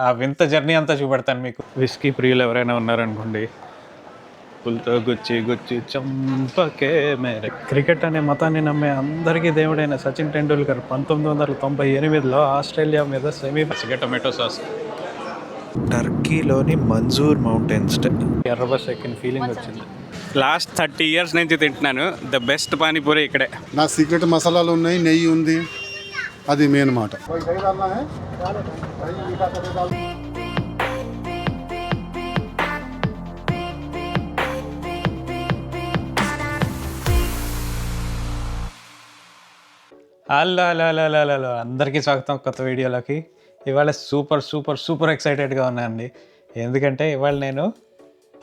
ఆ వింత జర్నీ అంతా చూపెడతాను మీకు. విస్కీ ప్రియులు ఎవరైనా ఉన్నారనుకోండి పుల్తో గుచ్చి గుచ్చి చంపకే మేరే. క్రికెట్ అనే మతాన్ని నమ్మే అందరికీ దేవుడైన సచిన్ టెండూల్కర్ పంతొమ్మిది వందల తొంభై ఎనిమిదిలో ఆస్ట్రేలియా మీద సెమీ టొమాటో సాస్ టర్కీలోని మంజూర్ మౌంటైన్స్ ఎర్ర బస్ ఎక్కిన ఫీలింగ్ వచ్చింది. లాస్ట్ థర్టీ ఇయర్స్ నుంచి తింటున్నాను. ద బెస్ట్ పానీపూరి ఇక్కడే. నా సీక్రెట్ మసాలాలు ఉన్నాయి నెయ్యి ఉంది. అది మెయిన్ మాట. హలో హలో అందరికీ స్వాగతం కొత్త వీడియోలోకి. ఇవాళ సూపర్ సూపర్ సూపర్ ఎక్సైటెడ్గా ఉన్నానండి. ఎందుకంటే ఇవాళ నేను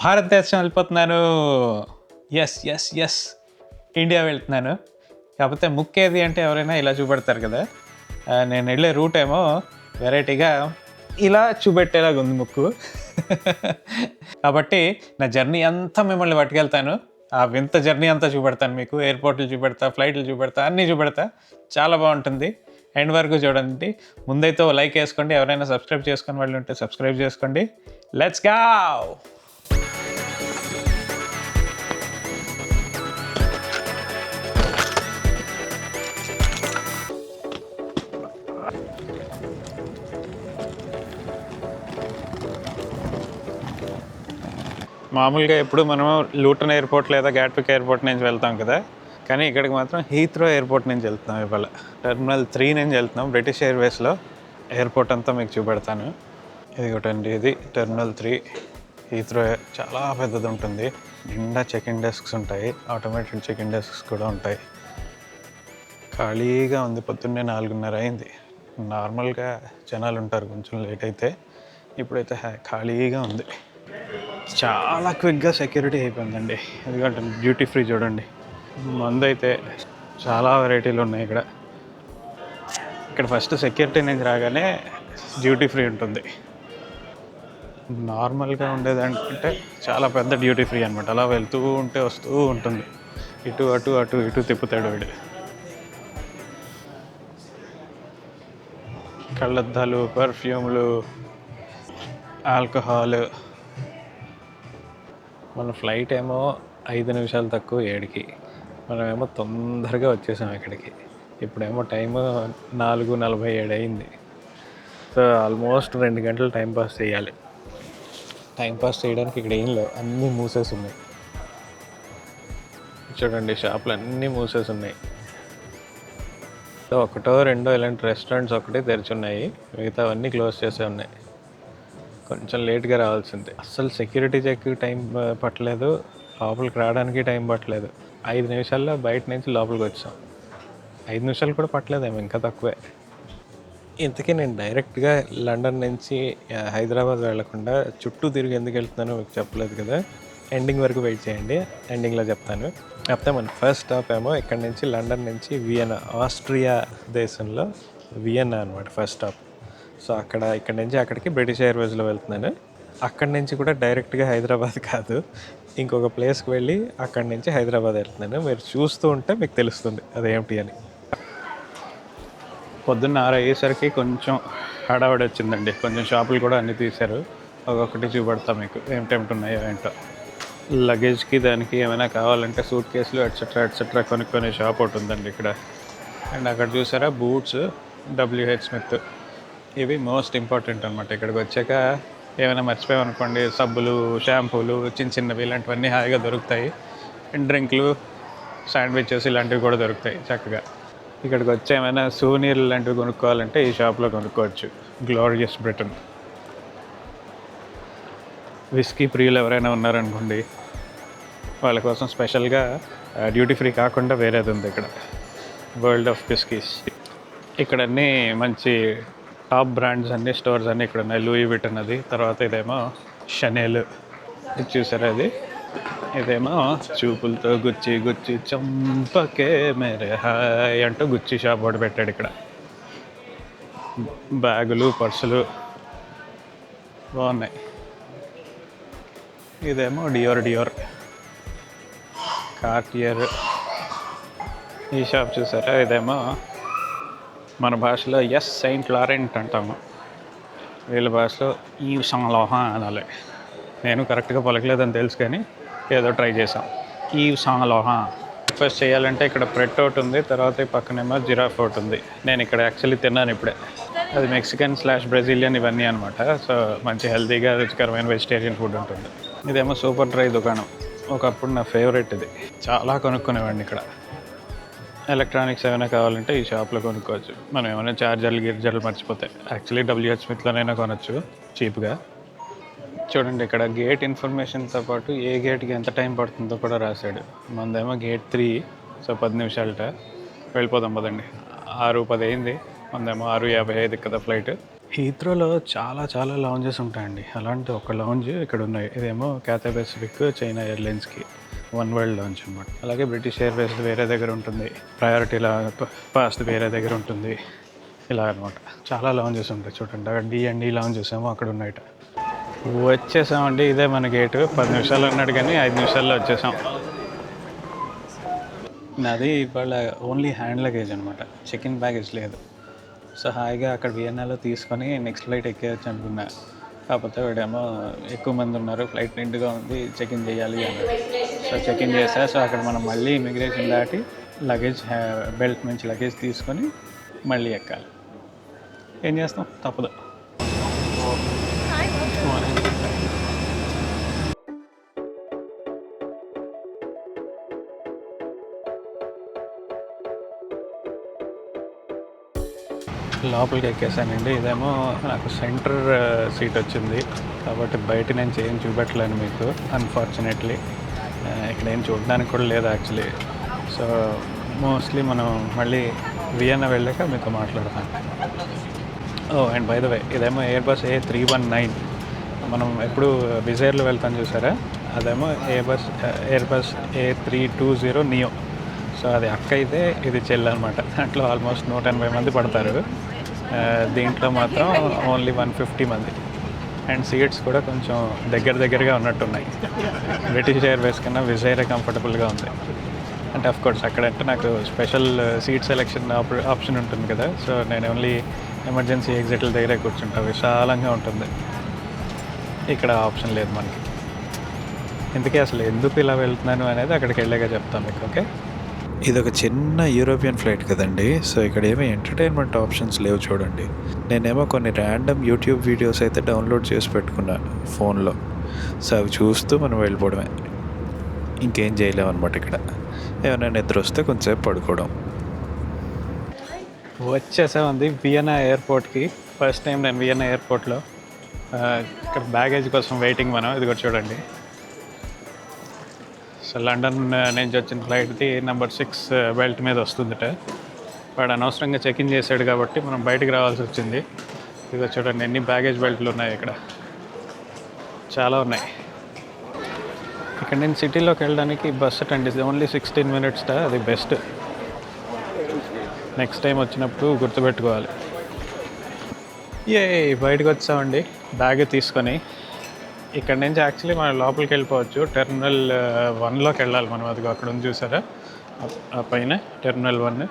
భారతదేశం వెళ్ళిపోతున్నాను. ఎస్ ఎస్ ఎస్ ఇండియా వెళ్తున్నాను. కాకపోతే ముక్కేది అంటే ఎవరైనా ఇలా చూపెడతారు కదా. నేను వెళ్ళే రూట్ ఏమో వెరైటీగా ఇలా చూపెట్టేలాగా ఉంది ముక్కు. కాబట్టి నా జర్నీ అంతా మిమ్మల్ని పట్టుకెళ్తాను. ఆ వింత జర్నీ అంతా చూపెడతాను మీకు. ఎయిర్పోర్ట్లు చూపెడతా ఫ్లైట్లు చూపెడతా అన్నీ చూపెడతా. చాలా బాగుంటుంది. ఎండ్ వరకు చూడండి. ముందైతే లైక్ వేసుకోండి. ఎవరైనా సబ్స్క్రైబ్ చేసుకుని వాళ్ళు ఉంటే సబ్స్క్రైబ్ చేసుకోండి. లెట్స్ గావ్ మామూలుగా ఎప్పుడు మనం లూటన్ ఎయిర్పోర్ట్ లేదా గ్యాట్విక్ ఎయిర్పోర్ట్ నుంచి వెళ్తాం కదా. కానీ ఇక్కడికి మాత్రం హీత్రో ఎయిర్పోర్ట్ నుంచి వెళ్తున్నాం ఇవాళ. టెర్మినల్ త్రీ నుంచి వెళ్తున్నాం బ్రిటిష్ ఎయిర్వేస్లో ఎయిర్పోర్ట్ అంతా మీకు చూపెడతాను. ఇది ఒకటండి ఇది టెర్మినల్ త్రీ. హీత్రో చాలా పెద్దది ఉంటుంది. నిండా చెక్ ఇన్ డెస్క్స్ ఉంటాయి. ఆటోమేటెడ్ చెక్ ఇన్ డెస్క్స్ కూడా ఉంటాయి. ఖాళీగా ఉంది పొద్దున్నే నాలుగున్నర అయింది. నార్మల్గా జనాలు ఉంటారు కొంచెం లేట్ అయితే. ఇప్పుడైతే హ్యా- ఖాళీగా ఉంది. చాలా క్విక్గా సెక్యూరిటీ అయిపోయిందండి. ఎందుకంటే డ్యూటీ ఫ్రీ చూడండి. మందు అయితే చాలా వెరైటీలు ఉన్నాయి ఇక్కడ. ఇక్కడ ఫస్ట్ సెక్యూరిటీ నుంచి రాగానే డ్యూటీ ఫ్రీ ఉంటుంది. నార్మల్గా ఉండేదంటే చాలా పెద్ద డ్యూటీ ఫ్రీ అనమాట అలా వెళ్తూ ఉంటే వస్తూ ఉంటుంది. ఇటు అటు అటు ఇటు తిప్పుతాడు వీడు. కళ్ళద్దాలు పర్ఫ్యూమ్లు ఆల్కహాల్ మన ఫ్లైట్ ఏమో ఐదు నిమిషాలు తక్కువ ఏడుకి. మనమేమో తొందరగా వచ్చేసాం ఇక్కడికి. ఇప్పుడేమో టైము నాలుగు నలభై ఏడు అయింది. సో ఆల్మోస్ట్ రెండు గంటలు టైం పాస్ చేయాలి. టైం పాస్ చేయడానికి ఇక్కడ ఏం లేవు. అన్నీ మూసేసి ఉన్నాయి. చూడండి షాపులు అన్నీ మూసేసి ఉన్నాయి. సో ఒకటో రెండో ఇలాంటి రెస్టారెంట్స్ ఒకటి తెరిచి ఉన్నాయి. మిగతావన్నీ క్లోజ్ చేసే ఉన్నాయి. కొంచెం లేట్గా రావాల్సిందే. అస్సలు సెక్యూరిటీ చెక్ టైం పట్టలేదు. లోపలికి రావడానికి టైం పట్టలేదు. ఐదు నిమిషాల్లో బయట నుంచి లోపలికి వచ్చాం. ఐదు నిమిషాలు కూడా పట్టలేదేమో ఇంకా తక్కువే. ఇంతకీ నేను డైరెక్ట్గా లండన్ నుంచి హైదరాబాద్ వెళ్ళకుండా చుట్టూ తిరిగి ఎందుకు వెళ్తున్నానో మీకు చెప్పలేదు కదా. ఎండింగ్ వరకు వెయిట్ చేయండి. ఎండింగ్లో చెప్తాను. కాకపోతే మన ఫస్ట్ స్టాప్ ఏమో ఇక్కడ నుంచి లండన్ నుంచి వియన్నా ఆస్ట్రియా దేశంలో వియన్నా అనమాట ఫస్ట్ స్టాప్. సో అక్కడ ఇక్కడ నుంచి అక్కడికి బ్రిటిష్ ఎయిర్వేస్లో వెళ్తున్నాను. అక్కడి నుంచి కూడా డైరెక్ట్గా హైదరాబాద్ కాదు. ఇంకొక ప్లేస్కి వెళ్ళి అక్కడి నుంచి హైదరాబాద్ వెళ్తున్నాను. మీరు చూస్తూ ఉంటే మీకు తెలుస్తుంది అదేమిటి అని. పొద్దున్న ఆరు అయ్యేసరికి కొంచెం హడావిడి వచ్చిందండి. కొంచెం షాపులు కూడా అన్నీ తీశారు. ఒక్కొక్కటి చూపెడతా మీకు. ఏమిటేమిటి ఉన్నాయో ఏంటో. లగేజ్కి దానికి ఏమైనా కావాలంటే సూట్ కేసులు ఎట్సెట్రా ఎట్సెట్రా కొనుక్కునే షాప్ ఒకటి ఉందండి ఇక్కడ. అండ్ అక్కడ చూసారా? Boots WH Smith. ఇవి మోస్ట్ ఇంపార్టెంట్ అనమాట ఇక్కడికి వచ్చాక ఏమైనా మర్చిపోయామనుకోండి సబ్బులు షాంపూలు చిన్న చిన్నవి ఇలాంటివన్నీ హాయిగా దొరుకుతాయి. అండ్ డ్రింక్లు శాండ్విచెస్ ఇలాంటివి కూడా దొరుకుతాయి చక్కగా. ఇక్కడికి వచ్చి ఏమైనా సూనీర్లు లాంటివి కొనుక్కోవాలంటే ఈ షాప్లో కొనుక్కోవచ్చు. Glorious Britain. విస్కీ ప్రియులు ఎవరైనా ఉన్నారనుకోండి వాళ్ళ కోసం స్పెషల్గా డ్యూటీ ఫ్రీ కాకుండా వేరేది ఉంది ఇక్కడ. వరల్డ్ ఆఫ్ బిస్కీస్ ఇక్కడ అన్నీ మంచి టాప్ బ్రాండ్స్ అన్ని స్టోర్స్ అన్నీ ఇక్కడ ఉన్నాయి లూయి విటన్ అది తర్వాత ఇదేమో షనేల్ ఇది చూసారా అది ఇదేమో చూపులతో గుచ్చి గుచ్చి చంపకే మేరే హాయ్ అంటూ గుచ్చి షాప్ ఒకటి పెట్టాడు ఇక్కడ. బ్యాగులు పర్సులు బాగున్నాయి. ఇదేమో డియోర్ డియోర్ కార్టియర్ ఈ షాప్ చూసారా? ఇదేమో మన భాషలో ఎస్ సెయింట్ లారెంట్ అంటాము. వీళ్ళ భాషలో ఈ సంలోహ అనాలి. నేను కరెక్ట్గా పలకలేదని తెలుసు కానీ ఏదో ట్రై చేసాం ఈ సంలోహ. ఫస్ట్ చేయాలంటే ఇక్కడ ప్రెట్ ఒకటి ఉంది తర్వాత పక్కనేమో జిరాఫ్ ఒకటి ఉంది. నేను ఇక్కడ యాక్చువల్లీ తిన్నాను ఇప్పుడే. అది మెక్సికన్ స్లాష్ బ్రెజిలియన్ ఇవన్నీ అనమాట సో మంచి హెల్తీగా రుచికరమైన వెజిటేరియన్ ఫుడ్ ఉంటుంది. ఇదేమో సూపర్ డ్రై దుకాణం. ఒకప్పుడు నా ఫేవరెట్ ఇది. చాలా కొనుక్కునేవాడిని ఇక్కడ. ఎలక్ట్రానిక్స్ ఏమైనా కావాలంటే ఈ షాప్లో కొనుక్కోవచ్చు. మనం ఏమైనా చార్జర్లు గిర్జర్లు మర్చిపోతే. యాక్చువల్లీ డబ్ల్యూహెచ్ స్మిత్లోనైనా కొనొచ్చు చీప్గా చూడండి ఇక్కడ గేట్ ఇన్ఫర్మేషన్తో పాటు ఏ గేట్కి ఎంత టైం పడుతుందో కూడా రాశాడు. మనదేమో గేట్ త్రీ సో పది నిమిషాలట. వెళ్ళిపోదాం పదండి. ఆరు పది అయింది. మనదేమో ఆరు యాభై ఐదు కదా ఫ్లైట్ హీత్రోలో చాలా చాలా లాంజెస్ ఉంటాయండి. అలాంటి ఒక లాంజ్ ఇక్కడ ఉన్నాయి. ఇదేమో క్యాథే పెసిఫిక్ చైనా ఎయిర్లైన్స్కి వన్ వరల్డ్ లాంచ్ అనమాట అలాగే బ్రిటిష్ ఎయిర్వేస్ వేరే దగ్గర ఉంటుంది. ప్రయారిటీ పాస్ట్ వేరే దగ్గర ఉంటుంది. ఇలా అనమాట చాలా లాంచెస్ ఉంటాయి చూడండి. అక్కడ డి e లాంచ్ చేసాము అక్కడ ఉన్నాయట. వచ్చేసామండి ఇదే మన గేటు. పది నిమిషాలు అన్నాడు కానీ ఐదు నిమిషాల్లో వచ్చేసాం. నాది ఇవాళ ఓన్లీ హ్యాండ్ లగేజ్ అనమాట చెక్ ఇన్ బ్యాగేజ్ లేదు. సో హాయిగా అక్కడ వియన్నాలో తీసుకొని నెక్స్ట్ ఫ్లైట్ ఎక్కేయచ్చు అనుకున్నా. కాకపోతే వాడేమో ఎక్కువ మంది ఉన్నారు ఫ్లైట్ నిండుగా ఉంది చెక్ ఇన్ చేయాలి అన్నాడు సో చెక్ ఇన్ చేసా సో అక్కడ మనం మళ్ళీ ఇమిగ్రేషన్ దాటి లగేజ్ బెల్ట్ eh, నుంచి లగేజ్ తీసుకొని మళ్ళీ ఎక్కాలి. ఏం చేస్తాం? తప్పదు. లోపలికి ఎక్కేసానండి. ఇదేమో నాకు సెంటర్ సీట్ వచ్చింది. కాబట్టి బయట నేను ఏం చూపెట్టలేను మీకు అన్ఫార్చునేట్లీ ఇక్కడ ఏం చూడడానికి కూడా లేదు యాక్చువల్లీ సో మోస్ట్లీ మనం మళ్ళీ వియన్నా వెళ్ళాక మీతో మాట్లాడతాను. Oh and by the way ఇదేమో Airbus A three one nine మనం ఎప్పుడు విజైర్లో వెళ్తాం చూసారా? అదేమో a bus Airbus A three two zero neo so అది అక్క అయితే ఇది చెల్లు అనమాట దాంట్లో ఆల్మోస్ట్ నూట ఎనభై మంది పడతారు. దీంట్లో మాత్రం ఓన్లీ వన్ ఫిఫ్టీ మంది. అండ్ సీట్స్ కూడా కొంచెం దగ్గర దగ్గరగా ఉన్నట్టున్నాయి. బ్రిటిష్ ఎయిర్వేస్ కన్నా విజయరే కంఫర్టబుల్గా ఉంది. అంటే అఫ్ కోర్స్ అక్కడంటే నాకు స్పెషల్ సీట్ సెలెక్షన్ ఆప్షన్ ఉంటుంది కదా. సో నేను ఓన్లీ ఎమర్జెన్సీ ఎగ్జిట్ల దగ్గరే కూర్చుంటా. విశాలంగా ఉంటుంది. ఇక్కడ ఆప్షన్ లేదు మనకి. ఇందుకే అసలు ఎందుకు ఇలా వెళ్తున్నాను అనేది అక్కడికి వెళ్ళాక చెప్తాను మీకు ఓకే ఇది ఒక చిన్న యూరోపియన్ ఫ్లైట్ కదండి. సో ఇక్కడ ఏమీ ఎంటర్టైన్మెంట్ ఆప్షన్స్ లేవు చూడండి. నేనేమో కొన్ని ర్యాండమ్ యూట్యూబ్ వీడియోస్ అయితే డౌన్లోడ్ చేసి పెట్టుకున్నాను ఫోన్లో. సో అవి చూస్తూ మనం వెళ్ళిపోవడమే. ఇంకేం చేయలేము అనమాట ఇక్కడ. ఏమైనా నిద్ర వస్తే కొంచెంసేపు పడుకోవడం. వచ్చేసామంది వియన్నా ఎయిర్పోర్ట్కి ఫస్ట్ టైం నేను వియన్నా ఎయిర్పోర్ట్లో ఇక్కడ బ్యాగేజ్ కోసం వెయిటింగ్ మనం. ఇది కూడా చూడండి. లండన్ నుంచి వచ్చిన ఫ్లైట్ది నెంబర్ సిక్స్ బెల్ట్ మీద వస్తుందిట. వాడు అనవసరంగా చెక్ ఇన్ చేశాడు కాబట్టి మనం బయటికి రావాల్సి వచ్చింది. ఇదిగో చూడండి ఎన్ని బ్యాగేజ్ బెల్ట్లు ఉన్నాయి ఇక్కడ. చాలా ఉన్నాయి. ఇక్కడ నేను సిటీలోకి వెళ్ళడానికి బస్ అండి ఓన్లీ సిక్స్టీన్ మినిట్స్ అది బెస్ట్ నెక్స్ట్ టైం వచ్చినప్పుడు గుర్తుపెట్టుకోవాలి. ఏ బయటకు వచ్చామండి. బ్యాగ్ తీసుకొని ఇక్కడ నుంచి యాక్చువల్లీ మనం లోపలికి వెళ్ళిపోవచ్చు. టెర్మినల్ వన్లోకి uh, వెళ్ళాలి మనం. అది అక్కడ ఉంది చూసారా? ఆ- పైన టెర్మినల్ వన్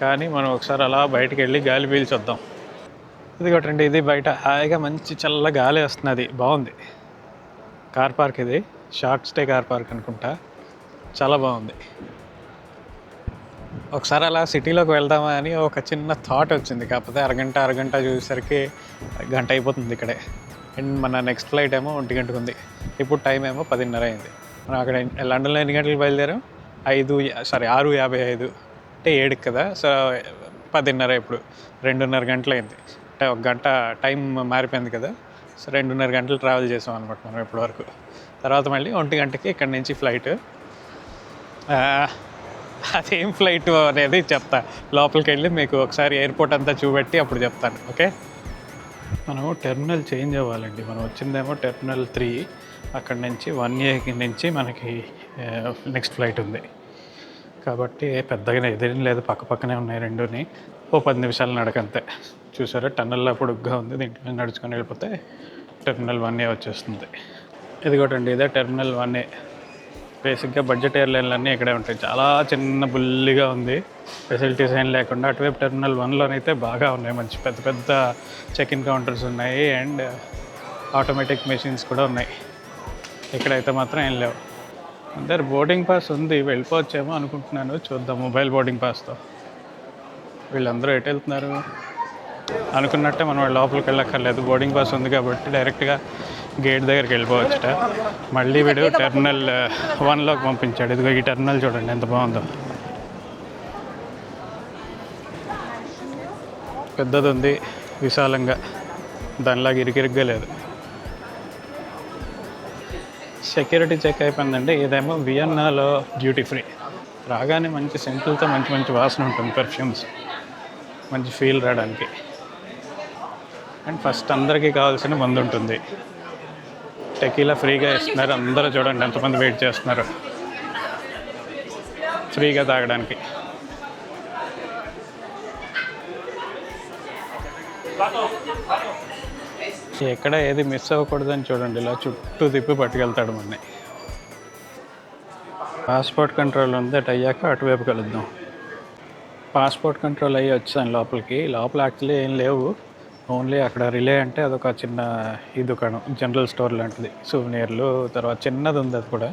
కానీ మనం ఒకసారి అలా బయటికి వెళ్ళి గాలి పీల్చొద్దాం. ఇది కొట్టండి ఇది బయట హాయిగా మంచి చల్ల గాలి వస్తున్నది. బాగుంది. కార్ పార్క్ ఇది. షార్ట్ స్టే కార్ పార్క్ అనుకుంటా. చాలా బాగుంది. ఒకసారి అలా సిటీలోకి వెళ్దామా అని ఒక చిన్న థాట్ వచ్చింది. కాకపోతే అరగంట అరగంట చూసేసరికి గంట అయిపోతుంది ఇక్కడే. అండ్ మన నెక్స్ట్ ఫ్లైట్ ఏమో ఒంటి గంటకు ఉంది. ఇప్పుడు టైం ఏమో పదిన్నర అయింది. మనం అక్కడ లండన్లో ఎన్ని గంటలకు బయలుదేరాం? ఐదు సారీ ఆరు యాభై ఐదు. అంటే ఏడుకి కదా? సో పదిన్నర ఇప్పుడు. రెండున్నర గంటలు అయింది. అంటే ఒక గంట టైం మారిపోయింది కదా? సో రెండున్నర గంటలు ట్రావెల్ చేసాం అనమాట మనం ఇప్పటివరకు. తర్వాత మళ్ళీ ఒంటి గంటకి ఇక్కడి నుంచి ఫ్లైట్ అదేం ఫ్లైట్ అనేది చెప్తా. లోపలికి వెళ్ళి మీకు ఒకసారి ఎయిర్పోర్ట్ అంతా చూపెట్టి అప్పుడు చెప్తాను ఓకే? మనము టెర్మినల్ చేంజ్ అవ్వాలండి. మనం వచ్చిందేమో టెర్మినల్ త్రీ అక్కడ నుంచి వన్ ఏ నుంచి మనకి నెక్స్ట్ ఫ్లైట్ ఉంది. కాబట్టి పెద్దగా ఎదిరిన లేదు పక్క పక్కనే ఉన్నాయి రెండుని. ఓ పది నిమిషాలు నడకంతే. చూసారా టన్నెల్లో పొడుగ్గా ఉంది. దీంట్లో నడుచుకొని వెళ్ళిపోతే టెర్మినల్ వన్ ఏ వచ్చేస్తుంది. ఇది ఒకటండి ఇదే టెర్మినల్ వన్ ఏ. బేసిక్గా బడ్జెట్ ఎయిర్లైన్లన్నీ ఇక్కడే ఉంటాయి. చాలా చిన్న బుల్లిగా ఉంది. ఫెసిలిటీస్ ఏం లేకుండా అటువైపు టెర్మినల్ వన్లోనైతే బాగా ఉన్నాయి. మంచి పెద్ద పెద్ద చెక్ ఇన్ కౌంటర్స్ ఉన్నాయి అండ్ ఆటోమేటిక్ మెషిన్స్ కూడా ఉన్నాయి. ఇక్కడైతే మాత్రం ఏం లేవు. అందరు బోర్డింగ్ పాస్ ఉంది. వెళ్ళిపోవచ్చేమో అనుకుంటున్నాను. చూద్దాం మొబైల్ బోర్డింగ్ పాస్తో. వీళ్ళందరూ ఎటు వెళ్తున్నారు? అనుకున్నట్టే మనం లోపలికి వెళ్ళక్కర్లేదు. బోర్డింగ్ పాస్ ఉంది కాబట్టి డైరెక్ట్గా గేట్ దగ్గరికి వెళ్ళిపోవచ్చట. మళ్ళీ వీడు టెర్మినల్ uh, వన్లోకి పంపించాడు. ఇదిగో ఈ టెర్మినల్ చూడండి ఎంత బాగుందో. పెద్దది ఉంది విశాలంగా. దానిలాగా ఇరికిరిగ్గా లేదు. సెక్యూరిటీ చెక్ అయిపోయిందండి. ఇదేమో వియన్నాలో డ్యూటీ ఫ్రీ. రాగానే మంచి సెంట్లతో మంచి మంచి వాసన ఉంటుంది పర్ఫ్యూమ్స్ మంచి ఫీల్ రావడానికి. అండ్ ఫస్ట్ అందరికీ కావాల్సిన మందు ఉంటుంది టెకీలా ఫ్రీగా ఇస్తున్నారు. అందరూ చూడండి ఎంతమంది వెయిట్ చేస్తున్నారు. ఫ్రీగా తాగడానికి. ఎక్కడ ఏది మిస్ అవ్వకూడదని చూడండి. ఇలా చుట్టూ తిప్పి పట్టుకెళ్తాడు మనని. పాస్పోర్ట్ కంట్రోల్ ఉంది. అటు అయ్యాక అటువైపు కలుద్దాం. పాస్పోర్ట్ కంట్రోల్ అయ్యి వచ్చాను లోపలికి. లోపల యాక్చువల్లీ ఏం లేవు. ఓన్లీ అక్కడ రిలే అంటే అదొక చిన్న ఈ దుకాణం జనరల్ స్టోర్ లాంటిది. సూవినీర్లు తర్వాత చిన్నది ఉంది అది కూడా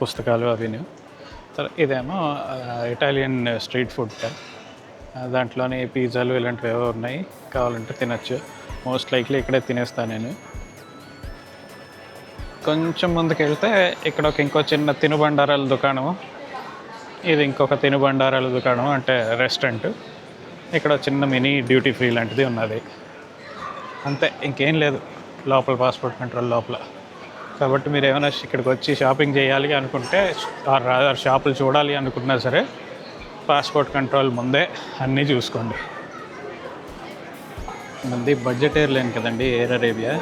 పుస్తకాలు అవిను తర్వాత ఇదేమో ఇటాలియన్ స్ట్రీట్ ఫుడ్ దాంట్లోని పిజ్జాలు ఇలాంటివి ఏవో ఉన్నాయి కావాలంటే తినచ్చు. మోస్ట్ లైక్లీ ఇక్కడే తినేస్తాను నేను. కొంచెం ముందుకు వెళ్తే ఇక్కడ ఒక ఇంకో చిన్న తినుబండారాల దుకాణము. ఇది ఇంకొక తినుబండారాల దుకాణం అంటే రెస్టారెంట్. ఇక్కడ ఒక చిన్న మినీ డ్యూటీ ఫ్రీ లాంటిది ఉన్నది. అంతే ఇంకేం లేదు. లోపల పాస్పోర్ట్ కంట్రోల్ లోపల. కాబట్టి మీరు ఏమైనా ఇక్కడికి వచ్చి షాపింగ్ చేయాలి అనుకుంటే ఆర్ షాపులు చూడాలి అనుకున్నా సరే పాస్పోర్ట్ కంట్రోల్ ముందే అన్నీ చూసుకోండి. మంది బడ్జెట్ ఎయిర్లైన్ కదండి ఎయిర్ అరేబియా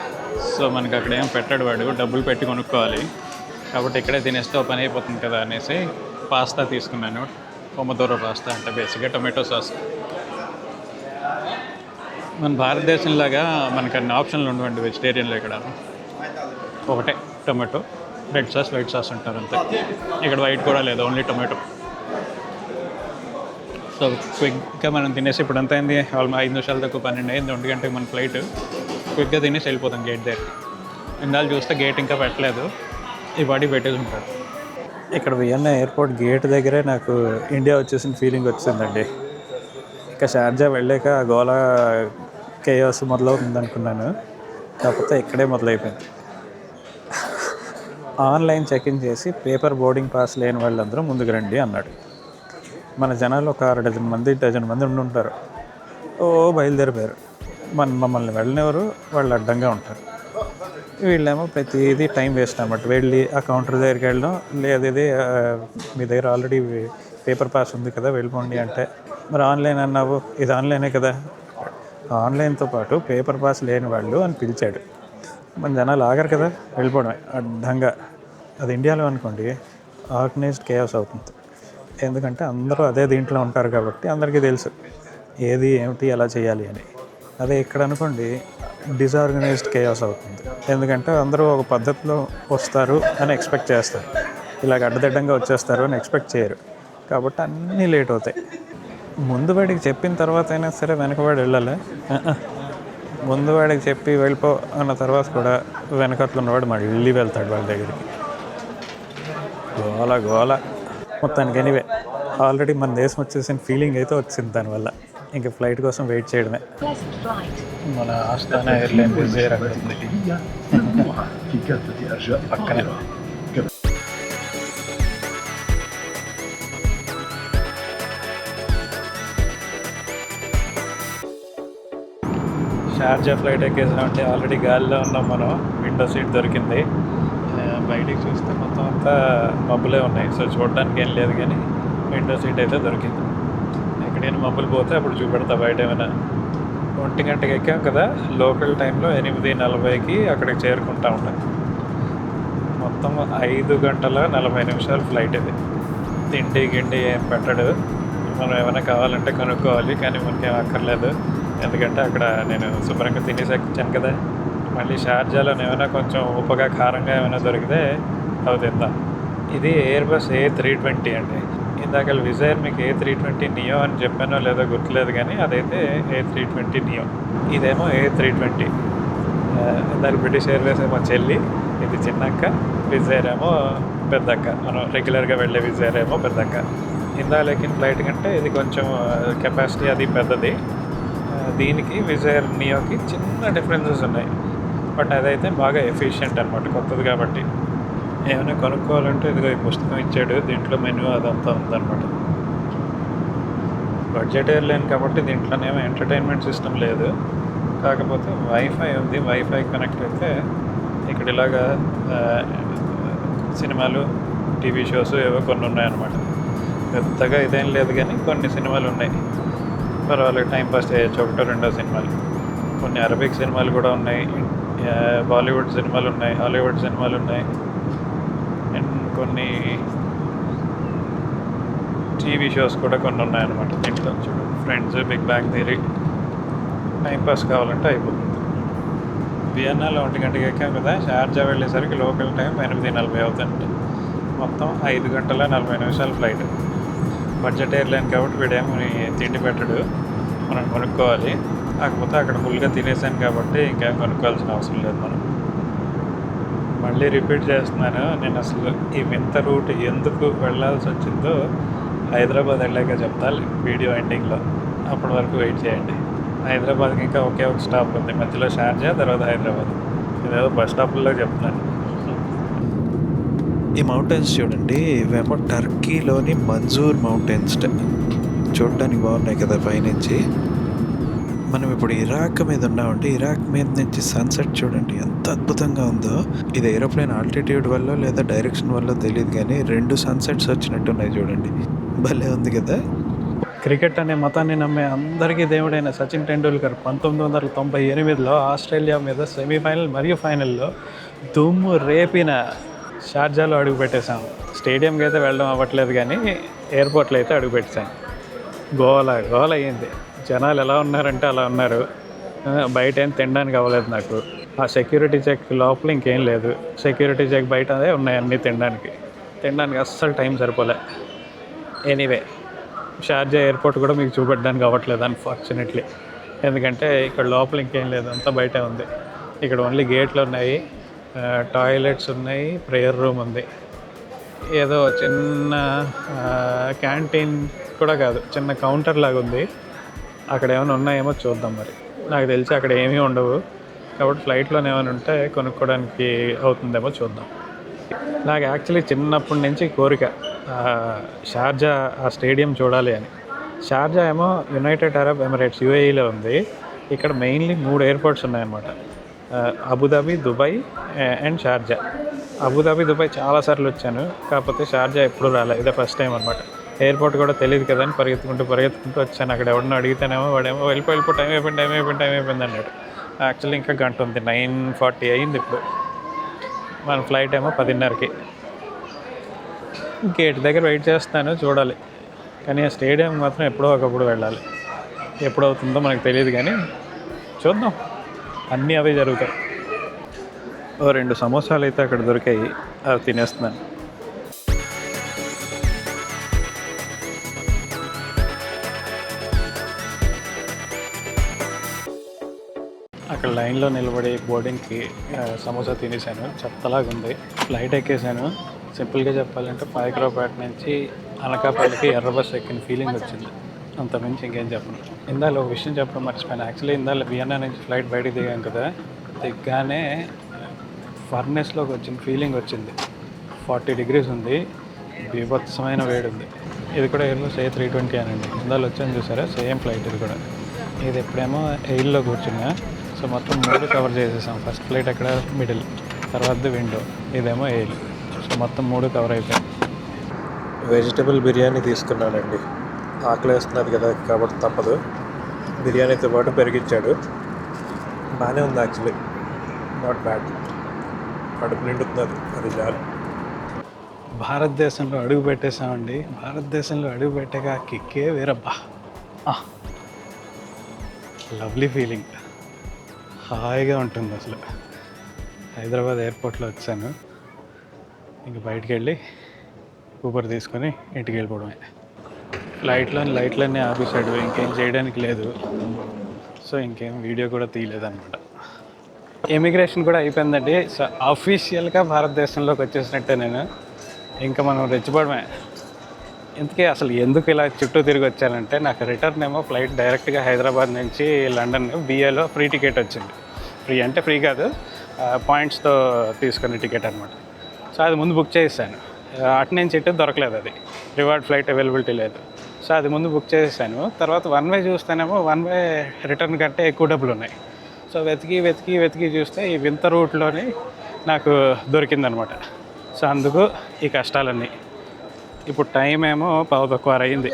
సో మనకి అక్కడ ఏం పెట్టాడు వాడు డబ్బులు పెట్టి కొనుక్కోవాలి. కాబట్టి ఇక్కడే తినేస్తే ఓ పని అయిపోతుంది కదా అనేసి పాస్తా తీసుకున్నాను. కొమ్మదూర పాస్తా అంటే బేసిక్గా టొమాటో సాస్ మన భారతదేశంలాగా మనకి అన్ని ఆప్షన్లు ఉండవండి వెజిటేరియన్లో ఇక్కడ. ఒకటే tomato. Red sauce white sauce అంటారు అంతే. ఇక్కడ వైట్ కూడా లేదు ఓన్లీ టొమాటో. సో క్విక్గా మనం తినేసి ఇప్పుడు ఎంత అయింది? ఆల్మోస్ట్ ఐదు నిమిషాల తక్కువ పన్నెండు అయింది రెండు గంటకి మన ఫ్లైట్ క్విక్గా తినేసి వెళ్ళిపోతాం గేట్ దగ్గర. ఇందాలు చూస్తే గేట్ ఇంకా పెట్టలేదు. ఈ బాడీ పెట్టేసి ఉంటాడు. ఇక్కడ వియన్నా ఎయిర్పోర్ట్ గేట్ దగ్గరే నాకు ఇండియా వచ్చేసిన ఫీలింగ్ వచ్చిందండి. ఇంకా షార్జా వెళ్ళాక ఆ కేయాస్ మొదలవుతుంది అనుకున్నాను కాకపోతే ఇక్కడే మొదలైపోయింది. ఆన్లైన్ చెక్ ఇన్ చేసి పేపర్ బోర్డింగ్ పాస్ లేని వాళ్ళందరూ ముందుకు రండి అన్నాడు. మన జనాలు ఒక అర డజన్ మంది డజన్ మంది ఉండి ఉంటారు. ఓ బయలుదేరిపోయారు. మన మమ్మల్ని వెళ్ళనివారు వాళ్ళు అడ్డంగా ఉంటారు. వీళ్ళేమో ప్రతిదీ టైం వేస్ట్ అన్నమాట. వెళ్ళి ఆ కౌంటర్ దగ్గరికి వెళ్ళడం లేదు ఇది మీ దగ్గర ఆల్రెడీ పేపర్ పాస్ ఉంది కదా వెళ్ళిపోండి అంటే. మరి ఆన్లైన్ అన్నావు ఇది ఆన్లైనే కదా. ఆన్లైన్తో పాటు పేపర్ పాస్ లేని వాళ్ళు అని పిలిచాడు. మన జనాలు ఆగరు కదా వెళ్ళిపోవడమే. అడ్డంగా. అది ఇండియాలో అనుకోండి ఆర్గనైజ్డ్ కేయాస్ అవుతుంది. ఎందుకంటే అందరూ అదే దీంట్లో ఉంటారు కాబట్టి అందరికీ తెలుసు ఏది ఏమిటి ఎలా చేయాలి అని. అదే ఇక్కడ అనుకోండి డిసార్గనైజ్డ్ కేయాస్ అవుతుంది. ఎందుకంటే అందరూ ఒక పద్ధతిలో వస్తారు అని ఎక్స్పెక్ట్ చేస్తారు. ఇలాగ అడ్డదిడ్డంగా వచ్చేస్తారు అని ఎక్స్పెక్ట్ చేయరు. కాబట్టి అన్నీ లేట్ అవుతాయి. ముందు వాడికి చెప్పిన తర్వాత అయినా సరే వెనకవాడు వెళ్ళాలి? ముందు వాడికి చెప్పి వెళ్ళిపో అన్న తర్వాత కూడా వెనకట్లు ఉన్నవాడు మళ్ళీ వెళ్తాడు వాళ్ళ దగ్గరికి. గోల గోల. మొత్తానికి ఎనివే ఆల్రెడీ మన దేశం వచ్చేసిన ఫీలింగ్ అయితే వచ్చింది దానివల్ల. ఇంకా ఫ్లైట్ కోసం వెయిట్ చేయడమే. మన ఆస్థాన ఎయిర్లైన్ పక్కనే. షార్జా ఫ్లైట్ ఎక్కేసామంటే ఆల్రెడీ గాలిలో ఉన్నాం మనం. విండో సీట్ దొరికింది. బయటికి చూస్తే మొత్తం అంతా మబ్బులే ఉన్నాయి. సో చూడడానికి ఏం లేదు కానీ విండో సీట్ అయితే దొరికింది. ఎక్కడైనా మబ్బులు పోతే అప్పుడు చూపెడతా బయట ఏమైనా. ఒంటి గంటకి ఎక్కాం కదా లోకల్ టైంలో ఎనిమిది నలభైకి అక్కడికి చేరుకుంటా ఉంటాం. మొత్తం ఐదు గంటల నలభై నిమిషాలు ఫ్లైట్ ఇది. తిండి గిండి ఏం పెట్టడు. మనం ఏమైనా కావాలంటే కొనుక్కోవాలి కానీ మనకి అక్కర్లేదు. ఎందుకంటే అక్కడ నేను శుభ్రంగా తినేసి వచ్చాను కదా. మళ్ళీ షార్జాలో ఏమైనా కొంచెం ఉప్పగా కారంగా ఏమైనా దొరికితే అవి తిందాం. ఇది Airbus A three twenty అండి. ఇందాక విజయర్ మీకు ఏ త్రీ ట్వంటీ నియో అని చెప్పానో లేదో గుర్తులేదు కానీ అదైతే ఏ త్రీ ట్వంటీ నియో. ఇదేమో ఏ త్రీ ట్వంటీ ఇందాక బ్రిటిష్ ఎయిర్వేస్ ఏమో చెల్లి ఇది చిన్నక్క విజయర్ ఏమో పెద్దక్క. మనం రెగ్యులర్గా వెళ్ళే విజయర్ ఏమో పెద్దక్క. ఇందా లెక్కిన ఫ్లైట్ కంటే ఇది కొంచెం కెపాసిటీ అది పెద్దది. దీనికి విజయర్ నియోకి చిన్న డిఫరెన్సెస్ ఉన్నాయి. బట్ అదైతే బాగా ఎఫిషియెంట్ అనమాట కొత్తది కాబట్టి. ఏమైనా కొనుక్కోవాలంటే ఇదిగో ఈ పుస్తకం ఇచ్చాడు దీంట్లో మెనూ అదంతా ఉందన్నమాట. బడ్జెట్ లేను కాబట్టి దీంట్లోనేమో ఎంటర్టైన్మెంట్ సిస్టమ్ లేదు. కాకపోతే వైఫై ఉంది వైఫై కనెక్ట్ అయితే ఇక్కడ ఇలాగా సినిమాలు టీవీ షోస్ ఏవో కొన్ని ఉన్నాయన్నమాట. పెద్దగా ఇదేం లేదు కానీ కొన్ని సినిమాలు ఉన్నాయి. పర్వాలేదు టైంపాస్ చేయొచ్చు. ఒకటో రెండో సినిమాలు. కొన్ని అరబిక్ సినిమాలు కూడా ఉన్నాయి. బాలీవుడ్ సినిమాలు ఉన్నాయి. హాలీవుడ్ సినిమాలు ఉన్నాయి. అండ్ కొన్ని టీవీ షోస్ కూడా కొన్ని ఉన్నాయన్నమాట. దీంట్లో చూడు. Friends Big Bang Theory. Timepass కావాలంటే అయిపోతుంది. వియన్నాలో ఒంటి గంటకి ఎక్కాం కదా. షార్జా వెళ్ళేసరికి లోకల్ టైం ఎనిమిది నలభై అవుతుంది మొత్తం ఐదు గంటల నలభై నిమిషాల ఫ్లైట్. బడ్జెట్ ఎయిర్లైన్ కాబట్టి వీడేమో తిండి పెట్టడు. మనం కొనుక్కోవాలి. కాకపోతే అక్కడ ఫుల్గా తినేసాను కాబట్టి ఇంకేం కొనుక్కోవాల్సిన అవసరం లేదు మనం. మళ్ళీ రిపీట్ చేస్తున్నాను. నేను అసలు ఈ వింత రూట్ ఎందుకు వెళ్ళాల్సి వచ్చిందో హైదరాబాద్ వెళ్ళాక చెప్తాను వీడియో ఎండింగ్లో. అప్పటి వరకు వెయిట్ చేయండి. హైదరాబాద్కి ఇంకా ఒకే ఒక స్టాప్ ఉంది. మధ్యలో షార్జా తర్వాత హైదరాబాద్. ఇదేదో బస్ స్టాప్లో చెప్తున్నాను. ఈ మౌంటైన్స్ చూడండి ఇవేమో టర్కీలోని మంజూర్ మౌంటైన్స్ చూడడానికి బాగున్నాయి కదా పైనుంచి. మనం ఇప్పుడు ఇరాక్ మీద ఉన్నామంటే ఇరాక్ మీద నుంచి సన్సెట్ చూడండి ఎంత అద్భుతంగా ఉందో. ఇది ఏరోప్లేన్ ఆల్టిట్యూడ్ వల్ల లేదా డైరెక్షన్ వల్ల తెలియదు కానీ రెండు సన్సెట్స్ వచ్చినట్టున్నాయి చూడండి. భలే ఉంది కదా. క్రికెట్ అనే మతాన్ని నమ్మే అందరికీ దేవుడైన సచిన్ టెండూల్కర్ పంతొమ్మిది వందల తొంభై ఎనిమిదిలో ఆస్ట్రేలియా మీద సెమీఫైనల్ మరియు ఫైనల్లో దుమ్ము రేపిన షార్జాలో అడుగు పెట్టేశాం. స్టేడియంకి అయితే వెళ్ళడం అవ్వట్లేదు కానీ ఎయిర్పోర్ట్లో అయితే అడుగు పెట్టేశాం. గోల గోల అయ్యింది జనాలు ఎలా ఉన్నారంటే అలా ఉన్నారు. బయట ఏం తినడానికి అవ్వలేదు నాకు. ఆ సెక్యూరిటీ చెక్ లోపల ఇంకేం లేదు. సెక్యూరిటీ చెక్ బయట అదే ఉన్నాయి అన్నీ తినడానికి. తినడానికి అస్సలు టైం సరిపోలే. ఎనీవే షార్జా ఎయిర్పోర్ట్ కూడా మీకు చూపెట్టడానికి అవ్వట్లేదు అన్ఫార్చునేట్లీ ఎందుకంటే ఇక్కడ లోపల ఇంకేం లేదు అంతా బయటే ఉంది. ఇక్కడ ఓన్లీ గేట్లు ఉన్నాయి. టాయిలెట్స్ ఉన్నాయి ప్రేయర్ రూమ్ ఉంది. ఏదో చిన్న క్యాంటీన్ కూడా కాదు చిన్న కౌంటర్ లాగా ఉంది. అక్కడ ఏమైనా ఉన్నాయేమో చూద్దాం మరి. నాకు తెలిసి అక్కడ ఏమీ ఉండవు. కాబట్టి ఫ్లైట్లోనే ఏమైనా ఉంటే కొనుక్కోవడానికి అవుతుందేమో చూద్దాం. నాకు యాక్చువల్లీ చిన్నప్పటి నుంచి కోరిక షార్జా ఆ స్టేడియం చూడాలి అని. షార్జా ఏమో యునైటెడ్ అరబ్ ఎమిరేట్స్ యూఏఈలో ఉంది. ఇక్కడ మెయిన్లీ మూడు ఎయిర్పోర్ట్స్ ఉన్నాయన్నమాట. Abu Dhabi Dubai and Sharjah Abu Dhabi Dubai చాలాసార్లు వచ్చాను. కాకపోతే షార్జా ఎప్పుడు రాలే. ఇదే ఫస్ట్ టైం అనమాట ఎయిర్పోర్ట్ కూడా తెలియదు కదా అని పరిగెత్తుకుంటూ పరిగెత్తుకుంటూ వచ్చాను. అక్కడ ఎవడన్నా అడిగితేనేమో వాడేమో వెళ్ళిపో వెళ్ళిపో టైం అయిపోయింది టైం అయిపోయింది టైం అయిపోయింది అన్నాడు. యాక్చువల్లీ ఇంకా గంట ఉంది. నైన్ ఫార్టీ అయింది ఇప్పుడు. మన ఫ్లైట్ ఏమో పదిన్నరకి. గేట్ దగ్గర వెయిట్ చేస్తాను చూడాలి. కానీ ఆ స్టేడియం మాత్రం ఎప్పుడో ఒకప్పుడు వెళ్ళాలి. ఎప్పుడవుతుందో మనకు తెలియదు కానీ చూద్దాం. అన్నీ అవే జరుగుతాయి. ఓ రెండు సమోసాలు అయితే అక్కడ దొరికాయి. అవి తినేస్తున్నాను. అక్కడ లైన్లో నిలబడి బోర్డింగ్కి సమోసా తినేసాను. చెత్తలాగా ఉంది. ఫ్లైట్ ఎక్కేసాను. సింపుల్గా చెప్పాలంటే పాయకరావుపేట నుంచి అనకాపల్లికి ఎర్ర బస్ ఎక్కిన ఫీలింగ్ వచ్చింది. అంత మించి ఇంకేం చెప్పను. ఇందాక ఒక విషయం చెప్పడం మర్చిపోయాను. యాక్చువల్లీ ఇందాక వియన్నా నుంచి ఫ్లైట్ బయటకు దిగాం కదా దిగ్గానే ఫర్నెస్లోకి వచ్చిన ఫీలింగ్ వచ్చింది. ఫార్టీ డిగ్రీస్ ఉంది బీభత్సమైన వేడి ఉంది. ఇది కూడా ఎయిర్లో ఏ త్రీ ట్వంటీ అనండి. ఇందాలు వచ్చాను చూసారా? సేమ్ ఫ్లైట్ ఇది కూడా. ఇది ఎప్పుడేమో ఎయిల్లో కూర్చున్నా. సో మొత్తం మూడు కవర్ చేసేసాం. ఫస్ట్ ఫ్లైట్ అక్కడ మిడిల్ తర్వాత విండో ఇదేమో ఎయిల్ సో మొత్తం మూడు కవర్ అయిపోయాయి. వెజిటబుల్ బిర్యానీ తీసుకున్నానండి. ఆకలి వేస్తున్నది కదా కాబట్టి తప్పదు. బిర్యానీతో పాటు పెరిగించాడు బాగానే ఉంది యాక్చువల్లీ నాట్ బ్యాడ్ కడుపు నిండుతున్నది. అది చాలు. భారతదేశంలో అడుగు పెట్టేశామండి. భారతదేశంలో అడుగు పెట్టాక కిక్కే వేరబ్బా. లవ్లీ ఫీలింగ్ హాయిగా ఉంటుంది అసలు. హైదరాబాద్ ఎయిర్పోర్ట్లో వచ్చాను. ఇంక బయటికి వెళ్ళి ఊబర్ తీసుకొని ఇంటికి వెళ్ళిపోవడమే. లైట్లని లైట్లన్నీ ఆపేసాడు ఇంకేం చేయడానికి లేదు. సో ఇంకేం వీడియో కూడా తీయలేదన్నమాట. ఇమిగ్రేషన్ కూడా అయిపోయిందండి. సో అఫీషియల్గా భారతదేశంలోకి వచ్చేసినట్టే నేను. ఇంకా మనం రెచ్చిపోవడమే. ఇంతకీ అసలు ఎందుకు ఇలా చుట్టూ తిరిగి వచ్చానంటే నాకు రిటర్న్ ఏమో ఫ్లైట్ డైరెక్ట్గా హైదరాబాద్ నుంచి లండన్ బిఏలో ఫ్రీ టికెట్ వచ్చింది. ఫ్రీ అంటే ఫ్రీ కాదు. పాయింట్స్తో తీసుకునే టికెట్ అనమాట సో అది ముందు బుక్ చేసాను అటు నుంచి ఇటు దొరకలేదు అది. రివార్డ్ ఫ్లైట్ అవైలబిలిటీ లేదు. సో అది ముందు బుక్ చేసేసాను. తర్వాత వన్ వే చూస్తేనేమో వన్ వే రిటర్న్ కంటే ఎక్కువ డబ్బులు ఉన్నాయి సో వెతికి వెతికి వెతికి చూస్తే ఈ వింత రూట్లోనే నాకు దొరికిందనమాట. సో అందుకు ఈ కష్టాలన్నీ. ఇప్పుడు టైం ఏమో పావు తక్కువ అయింది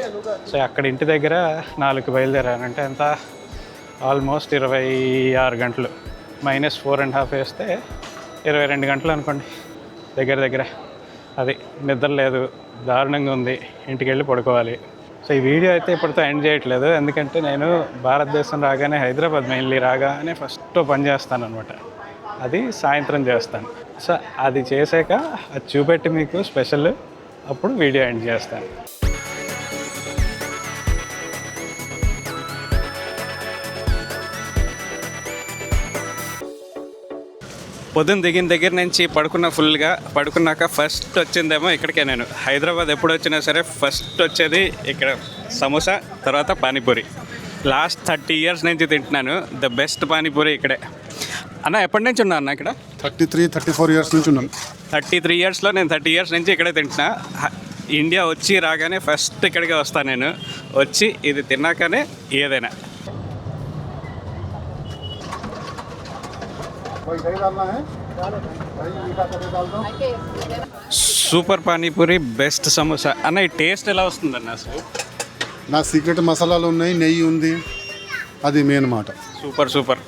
సో అక్కడ ఇంటి దగ్గర నాలుగు బయలుదేరానంటే ఎంత ఆల్మోస్ట్ ఇరవై ఆరు గంటలు. మైనస్ ఫోర్ అండ్ హాఫ్ వేస్తే ఇరవై రెండు గంటలు అనుకోండి. దగ్గర దగ్గర. అది నిద్ర లేదు. దారుణంగా ఉంది. ఇంటికి వెళ్ళి పడుకోవాలి. సో ఈ వీడియో అయితే ఇప్పటితో ఎండ్ చేయట్లేదు. ఎందుకంటే నేను భారతదేశం రాగానే హైదరాబాద్ మెయిన్లీ రాగానే ఫస్ట్ పని చేస్తాను అనమాట అది సాయంత్రం చేస్తాను. సో అది చేసాక అది చూపెట్టి మీకు స్పెషల్ అప్పుడు వీడియో ఎండ్ చేస్తాను. పొద్దున్న దిగిన దగ్గర నుంచి పడుకున్న ఫుల్గా పడుకున్నాక ఫస్ట్ వచ్చిందేమో ఇక్కడికే నేను. హైదరాబాద్ ఎప్పుడు వచ్చినా సరే ఫస్ట్ వచ్చేది ఇక్కడ సమోసా తర్వాత పానీపూరి. లాస్ట్ థర్టీ ఇయర్స్ నుంచి తింటున్నాను. ద బెస్ట్ పానీపూరి ఇక్కడే. అన్న ఎప్పటి నుంచి ఉన్నా అన్న ఇక్కడ? Thirty three thirty four years నుంచి ఉన్నాను. థర్టీ త్రీ ఇయర్స్లో నేను థర్టీ ఇయర్స్ నుంచి ఇక్కడే తింటున్నా. ఇండియా వచ్చి రాగానే ఫస్ట్ ఇక్కడికే వస్తాను నేను. వచ్చి ఇది తిన్నాకనే ఏదైనా. సూపర్ పానీపూరి బెస్ట్ సమోసా అన్న ఈ టేస్ట్ ఎలా వస్తుందన్న అసలు? నా సీక్రెట్ మసాలాలు ఉన్నాయి నెయ్యి ఉంది. అది మెయిన్ మాట. సూపర్ సూపర్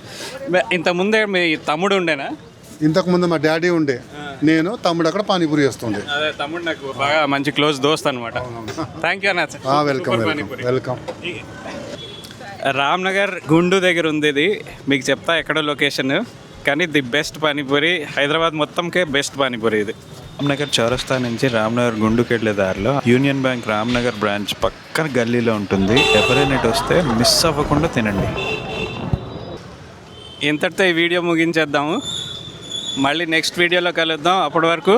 ఇంత ముందే మీ తమ్ముడు ఉండేనా? ఇంతకుముందు మా డాడీ ఉండే. నేను తమ్ముడు అక్కడ పానీపూరి చేస్తుండే. అదే తమ్ముడు నాకు బాగా మంచి క్లోజ్ దోస్త్ అనమాట థ్యాంక్ యూ అన్న. వెల్కమ్. వెల్కమ్ రామ్నగర్ గుండు దగ్గర ఉంది ఇది. మీకు చెప్తా ఎక్కడో లొకేషన్ కానీ ది బెస్ట్ పానీపూరి హైదరాబాద్ మొత్తంకే బెస్ట్ పానీపూరి ఇది. రామ్నగర్ చౌరస్తా నుంచి రామ్నగర్ గుండుకు వెళ్ళే దారిలో యూనియన్ బ్యాంక్ రామ్నగర్ బ్రాంచ్ పక్కన గల్లీలో ఉంటుంది. ఎవరైనా వస్తే మిస్ అవ్వకుండా తినండి. ఇంతటితో ఈ వీడియో ముగించేద్దాము. మళ్ళీ నెక్స్ట్ వీడియోలో కలుద్దాం. అప్పటి వరకు